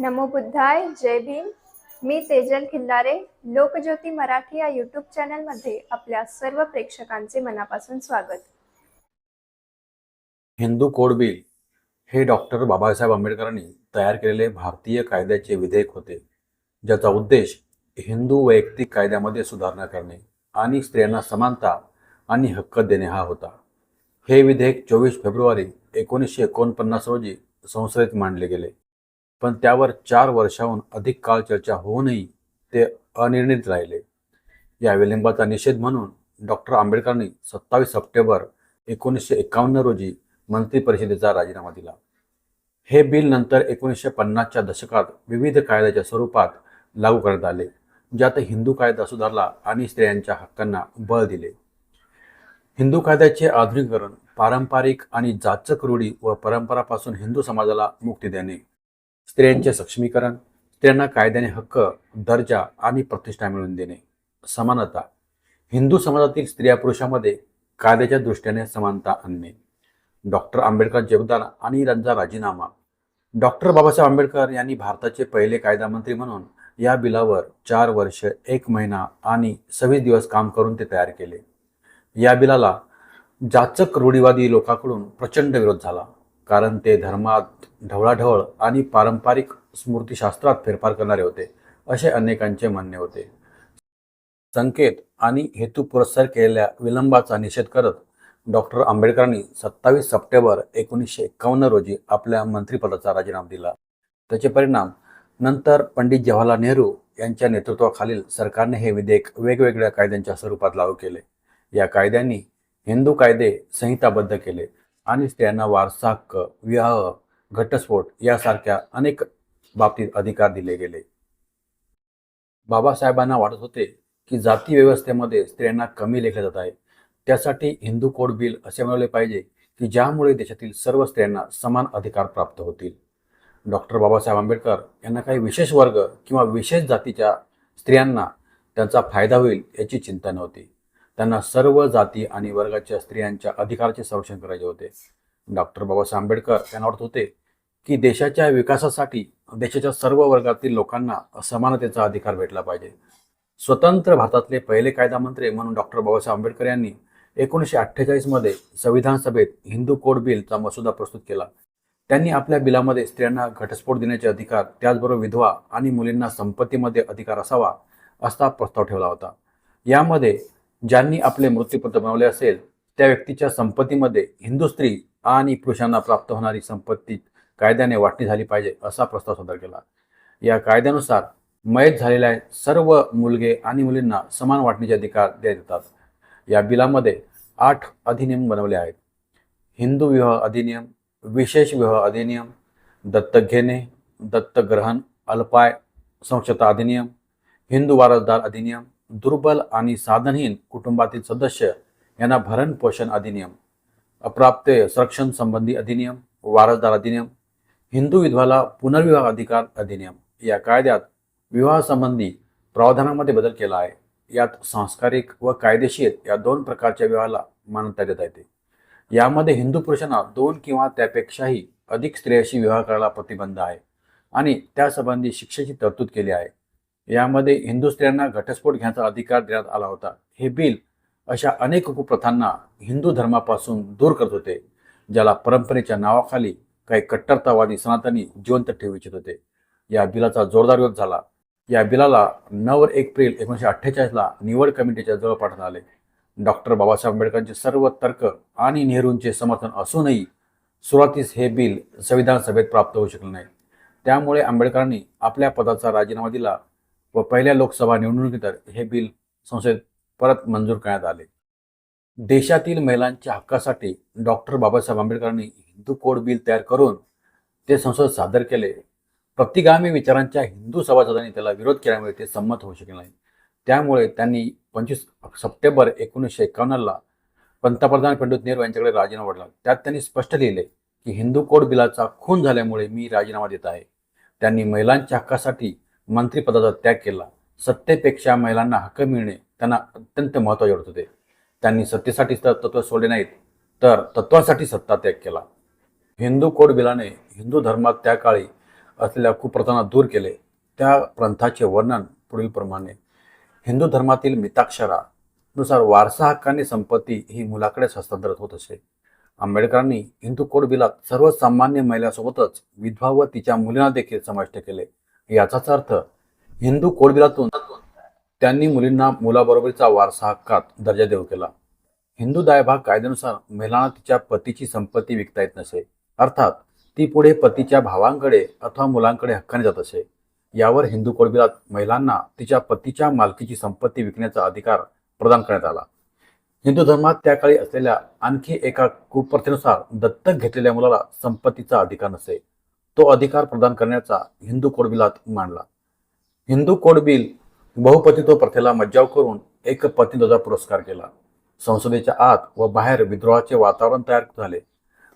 नमो बुद्धाय जय भीम. मी तेजल खिल्लारे लोकज्योती मराठी या यूट्यूब चॅनलमध्ये आपल्या सर्व प्रेक्षकांचे मनापासून स्वागत. हिंदू कोड बिल हे डॉक्टर बाबासाहेब आंबेडकरांनी तयार केलेले भारतीय कायद्याचे विधेयक होते ज्याचा उद्देश हिंदू वैयक्तिक कायद्यामध्ये सुधारणा करणे आणि स्त्रियांना समानता आणि हक्क देणे हा होता. हे विधेयक चोवीस फेब्रुवारी एकोणीसशे एकोणपन्नास रोजी संसदेत मांडले गेले. पण त्यावर चार वर्षाहून अधिक काळ चर्चा होऊनही ते अनिर्णित राहिले. या विलंबाचा निषेध म्हणून डॉक्टर आंबेडकरांनी सत्तावीस सप्टेंबर एकोणीसशे एकावन्न रोजी मंत्री परिषदेचा राजीनामा दिला. हे बिल नंतर एकोणीसशे पन्नासच्या दशकात विविध कायद्याच्या स्वरूपात लागू करण्यात आले ज्यात हिंदू कायदा सुधारला आणि स्त्रियांच्या हक्कांना बळ दिले. हिंदू कायद्याचे आधुनिकीकरण पारंपरिक आणि जाचक रूढी व परंपरापासून हिंदू समाजाला मुक्ती देणे. स्त्रियांचे सक्षमीकरण स्त्रियांना कायद्याने हक्क दर्जा आणि प्रतिष्ठा मिळवून देणे. समानता. हिंदू समाजातील स्त्रिया पुरुषामध्ये कायद्याच्या दृष्टीने समानता आणणे. डॉक्टर आंबेडकर योगदान आणि त्यांचा राजीनामा. डॉक्टर बाबासाहेब आंबेडकर यांनी भारताचे पहिले कायदा मंत्री म्हणून या बिलावर चार वर्ष एक महिना आणि सव्वीस दिवस काम करून ते तयार केले. या बिलाला जाचक रूढीवादी लोकांकडून प्रचंड विरोध झाला. कारण ते धर्मात ढवळाढवळ आणि पारंपरिक स्मृतीशास्त्रात फेरफार करणारे होते असे अनेकांचे म्हणणे होते. संकेत आणि हेतू पुरस्कार केलेल्या विलंबाचा निषेध करत डॉक्टर आंबेडकरांनी सत्तावीस सप्टेंबर एकोणीसशे एकावन्न रोजी आपल्या मंत्रिपदाचा राजीनामा दिला. त्याचे परिणाम नंतर पंडित जवाहरलाल नेहरू यांच्या नेतृत्वाखालील सरकारने हे विधेयक वेगवेगळ्या कायद्यांच्या स्वरूपात लागू केले. या कायद्यांनी हिंदू कायदे संहिताबद्ध केले. आणि स्त्रियांना वारसा हक्क विवाह घटस्फोट यासारख्या अनेक बाबतीत अधिकार दिले गेले. बाबासाहेबांना वाटत होते की जाती व्यवस्थेमध्ये स्त्रियांना कमी लेखले जात आहे. त्यासाठी हिंदू कोड बिल असे बनवले पाहिजे की ज्यामुळे देशातील सर्व स्त्रियांना समान अधिकार प्राप्त होतील. डॉक्टर बाबासाहेब आंबेडकर यांना काही विशेष वर्ग किंवा विशेष जातीच्या स्त्रियांना त्यांचा फायदा होईल याची चिंता नव्हती. त्यांना सर्व जाती आणि वर्गाच्या स्त्रियांच्या अधिकाराचे संरक्षण करायचे होते. डॉक्टर बाबासाहेब आंबेडकर त्यांना वाटत होते की देशाच्या विकासासाठी देशाच्या सर्व वर्गातील लोकांना समानतेचा अधिकार भेटला पाहिजे. स्वतंत्र भारतातले पहिले कायदा मंत्री म्हणून डॉक्टर बाबासाहेब आंबेडकर यांनी एकोणीसशे अठ्ठेचाळीसमध्ये संविधान सभेत हिंदू कोड बिलचा मसुदा प्रस्तुत केला. त्यांनी आपल्या बिलामध्ये स्त्रियांना घटस्फोट देण्याचे अधिकार त्याचबरोबर विधवा आणि मुलींना संपत्तीमध्ये अधिकार असावा असा प्रस्ताव ठेवला होता. यामध्ये ज्यांनी आपले मृत्यूपत्र बनवले असेल त्या व्यक्तीच्या संपत्तीमध्ये हिंदू स्त्री आणि पुरुषांना प्राप्त होणारी संपत्ती कायद्याने वाटणी झाली पाहिजे असा प्रस्ताव सादर केला. या कायद्यानुसार मयत झालेल्या सर्व मुलगे आणि मुलींना समान वाटणीचे अधिकार देण्यात येतात. या बिलामध्ये आठ अधिनियम बनवले आहेत. हिंदू विवाह अधिनियम विशेष विवाह अधिनियम दत्तक घेणे दत्तक ग्रहण अल्पाय संक्षता अधिनियम हिंदू वारसदार अधिनियम दुर्बल आणि साधनहीन कुटुंबातील सदस्य यांना भरण पोषण अधिनियम अप्राप्त संरक्षण संबंधी अधिनियम वारसदार अधिनियम हिंदू विधवाला पुनर्विवाह अधिकार अधिनियम या कायद्यात विवाहासंबंधी प्रावधानामध्ये बदल केला आहे. यात सांस्कारिक व कायदेशीर या दोन प्रकारच्या विवाहाला मान्यता देता येते. यामध्ये हिंदू पुरुषांना दोन किंवा त्यापेक्षाही अधिक स्त्रियाशी विवाह करायला प्रतिबंध आहे आणि त्यासंबंधी शिक्षेची तरतूद केली आहे. यामध्ये हिंदू स्त्रियांना घटस्फोट घेण्याचा अधिकार देण्यात आला होता. हे बिल अशा अनेक कुप्रथांना हिंदू धर्मापासून दूर करत होते ज्याला परंपरेच्या नावाखाली काही कट्टरतावादी सनातनी जिवंत ठेवू इच्छित होते. या बिलाचा जोरदार विरोध झाला. या बिलाला नऊ एप्रिल एकोणीसशे अठ्ठेचाळीसला निवड कमिटीच्या जवळ पाठवण्यात आले. डॉक्टर बाबासाहेब आंबेडकरांचे सर्व तर्क आणि नेहरूंचे समर्थन असूनही सुरुवातीस हे बिल संविधान सभेत प्राप्त होऊ शकले नाही. त्यामुळे आंबेडकरांनी आपल्या पदाचा राजीनामा दिला पहिल्या लोकसभा निवडणुकीनंतर हे बिल संसदेत परत मंजूर करण्यात आले. देशातील महिलांच्या हक्कासाठी डॉक्टर बाबासाहेब आंबेडकरांनी हिंदू कोड बिल तयार करून ते संसद सादर केले. प्रतिगामी विचारांच्या हिंदू सभासदांनी त्याला विरोध केल्यामुळे ते संमत होऊ शकले नाही. त्यामुळे त्यांनी पंचवीस सप्टेंबर एकोणीसशे एकावन्नला पंतप्रधान पंडित नेहरू यांच्याकडे राजीनामा वाढला त्यात त्यांनी स्पष्ट लिहिले की हिंदू कोड बिलाचा खून झाल्यामुळे मी राजीनामा देत आहे. त्यांनी महिलांच्या हक्कासाठी मंत्रिपदाचा त्याग केला. सत्तेपेक्षा महिलांना हक्क मिळणे त्यांना अत्यंत महत्त्वाचे वाटत होते त्यांनी सत्तेसाठी तत्व तत्त्व सोडले नाहीत तर तत्वासाठी सत्ता त्याग केला. हिंदू कोड बिलाने हिंदू धर्मात त्या काळी असलेल्या कुप्रथांना दूर केले. त्या ग्रंथाचे वर्णन पुढीलप्रमाणे हिंदू धर्मातील मिताक्षरा नुसार वारसा हक्काने संपत्ती ही मुलाकडेच हस्तांतरित होत असे. आंबेडकरांनी हिंदू कोड बिलात सर्वसामान्य महिलांसोबतच विधवा व तिच्या मुलींना देखील समाविष्ट केले. याचाच अर्थ हिंदू कोडबिलातून त्यांनी मुलींना मुलाबरोबरीचा वारसा हक्कात दर्जा देऊ केला. हिंदू दायभाग कायद्यानुसार महिलांना तिच्या पतीची संपत्ती विकता येत नसे. अर्थात ती पुढे पतीच्या भावांकडे अथवा मुलांकडे हक्काने जात असे. यावर हिंदू कोडबिलात महिलांना तिच्या पतीच्या मालकीची संपत्ती विकण्याचा अधिकार प्रदान करण्यात आला. हिंदू धर्मात त्या काळी असलेल्या आणखी एका कुप्रथेनुसार दत्तक घेतलेल्या मुलाला संपत्तीचा अधिकार नसे. तो अधिकार प्रदान करण्याचा हिंदू कोड बिलात मांडला. हिंदू कोड बिल बहुपतित्व प्रथेला मज्जाव करून एक पत्नीध्वजा पुरस्कार केला. संसदेच्या आत व बाहेर विद्रोहाचे वातावरण तयार झाले.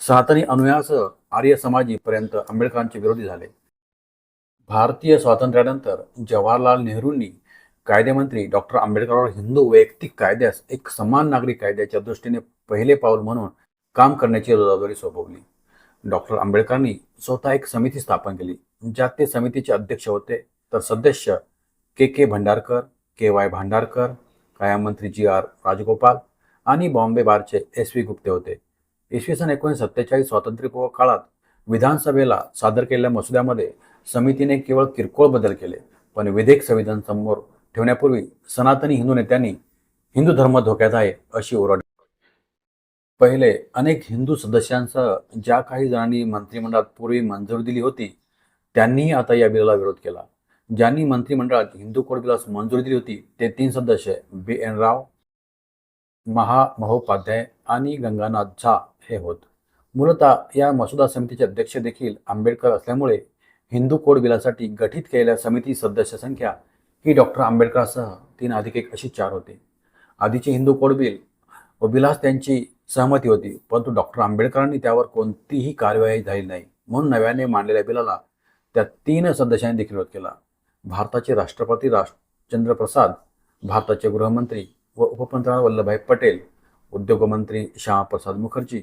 सनातनी अनुयासह आर्य समाजी पर्यंत आंबेडकरांचे विरोधी झाले. भारतीय स्वातंत्र्यानंतर जवाहरलाल नेहरूंनी कायदेमंत्री डॉक्टर आंबेडकरांवर हिंदू वैयक्तिक कायद्यास एक समान नागरिक कायद्याच्या दृष्टीने पहिले पाऊल म्हणून काम करण्याची जबाबदारी सोपवली. डॉक्टर आंबेडकरांनी स्वतः एक समिती स्थापन केली ज्यात ते समितीचे अध्यक्ष होते. तर सदस्य K K Bhandarkar K Y Bhandarkar कायममंत्री G R Rajagopal आणि बॉम्बे बारचे एस व्ही गुप्ते होते. इसवी सन एकोणीसशे सत्तेचाळीस स्वातंत्र्यपूर्व काळात विधानसभेला सादर केलेल्या मसुद्यामध्ये समितीने केवळ किरकोळ बदल केले पण विधेयक संविधान समोर ठेवण्यापूर्वी सनातनी हिंदू नेत्यांनी हिंदू धर्म धोक्यात आहे अशी ओरड पहिले अनेक हिंदू सदस्यांसह ज्या काही जणांनी मंत्रिमंडळात पूर्वी मंजुरी दिली होती त्यांनीही आता या बिलाला विरोध केला. ज्यांनी मंत्रिमंडळात हिंदू कोड बिलास मंजुरी दिली होती ते तीन सदस्य बी एन राव महा महोपाध्याय आणि गंगानाथ झा हे होत. मूलतः या मसुदा समितीचे अध्यक्ष देखील आंबेडकर असल्यामुळे हिंदू कोड बिलासाठी गठीत केलेल्या समिती सदस्य संख्या ही डॉक्टर आंबेडकरसह तीन अधिक एक अशी चार होते. आधीचे हिंदू कोड बिल व बिलास त्यांची सहमती होती परंतु डॉक्टर आंबेडकरांनी त्यावर कोणतीही कार्यवाही झाली नाही. म्हणून नव्याने मांडलेल्या बिलाला त्या तीन सदस्यांनी देखील विरोध केला. भारताचे राष्ट्रपती राजचंद्र प्रसाद भारताचे गृहमंत्री व उपपंतप्रधान वल्लभभाई पटेल उद्योगमंत्री श्यामाप्रसाद मुखर्जी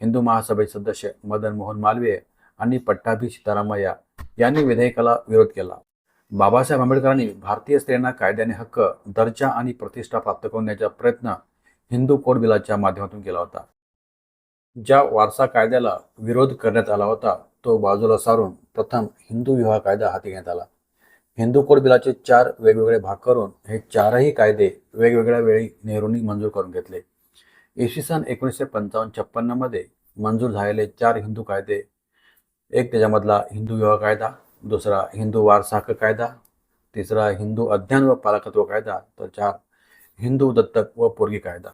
हिंदू महासभेचे सदस्य मदन मोहन मालवीय आणि पट्टाभी सीतारामय्या यांनी विधेयकाला विरोध केला. बाबासाहेब आंबेडकरांनी भारतीय स्त्रियांना कायद्याने हक्क दर्जा आणि प्रतिष्ठा प्राप्त करण्याचा प्रयत्न हिंदू कोड बिलाच्या माध्यमातून केला होता. ज्या वारसा कायद्याला विरोध करण्यात आला होता तो बाजूला सारून प्रथम हिंदू विवाह कायदा हाती घेण्यात आला. हिंदू कोड बिलाचे चार वेगवेगळे भाग करून हे चारही कायदे वेगवेगळ्या वेळी नेहरूंनी मंजूर करून घेतले. इसवी सन एकोणीसशे पंचावन्न छप्पन्नमध्ये मंजूर झालेले चार हिंदू कायदे एक त्याच्यामधला हिंदू विवाह कायदा दुसरा हिंदू वारसा हक्क कायदा तिसरा हिंदू अध्ययन व पालकत्व कायदा तर चार हिंदू दत्तक व पोरगी कायदा.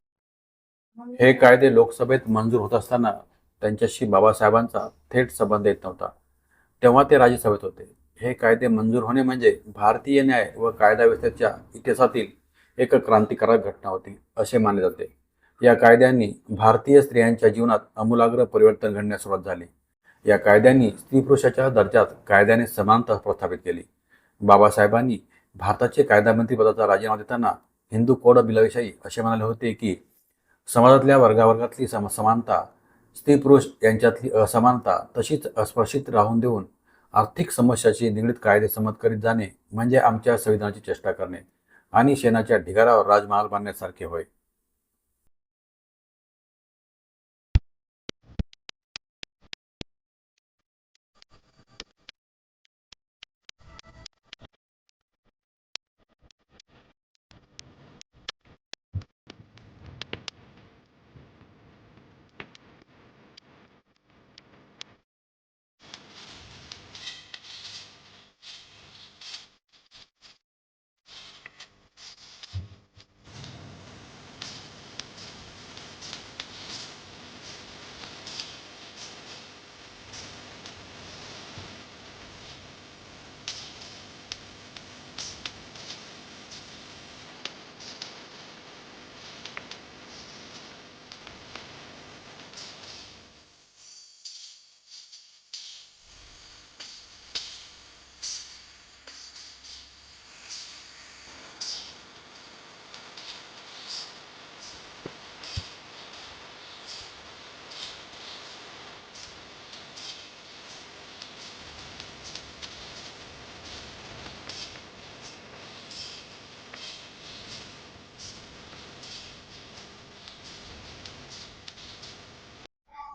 हे कायदे लोकसभेत मंजूर होत असताना त्यांच्याशी बाबासाहेबांचा थेट संबंध येत नव्हता. तेव्हा ते राज्यसभेत होते. हे कायदे मंजूर होणे म्हणजे भारतीय न्याय व कायदा व्यवस्थेच्या इतिहासातील एक क्रांतिकारक घटना होती असे मानले जाते. या कायद्यांनी भारतीय स्त्रियांच्या जीवनात आमूलाग्र परिवर्तन घडण्यास सुरुवात झाली. या कायद्यांनी स्त्री पुरुषाच्या दर्जात कायद्याने समानता प्रस्थापित केली. बाबासाहेबांनी भारताचे कायदामंत्री पदाचा राजीनामा देताना हिंदू कोड बिलाविषयी असे म्हणाले होते की समाजातल्या वर्गावर्गातली सम समानता स्त्री पुरुष यांच्यातली असमानता तशीच अस्पर्शित राहून देऊन आर्थिक समस्याशी निगडीत कायदे संमत करीत जाणे म्हणजे आमच्या संविधानाची चेष्टा करणे आणि शेणाच्या ढिगारावर राजमहाल बांधण्यासारखे होय.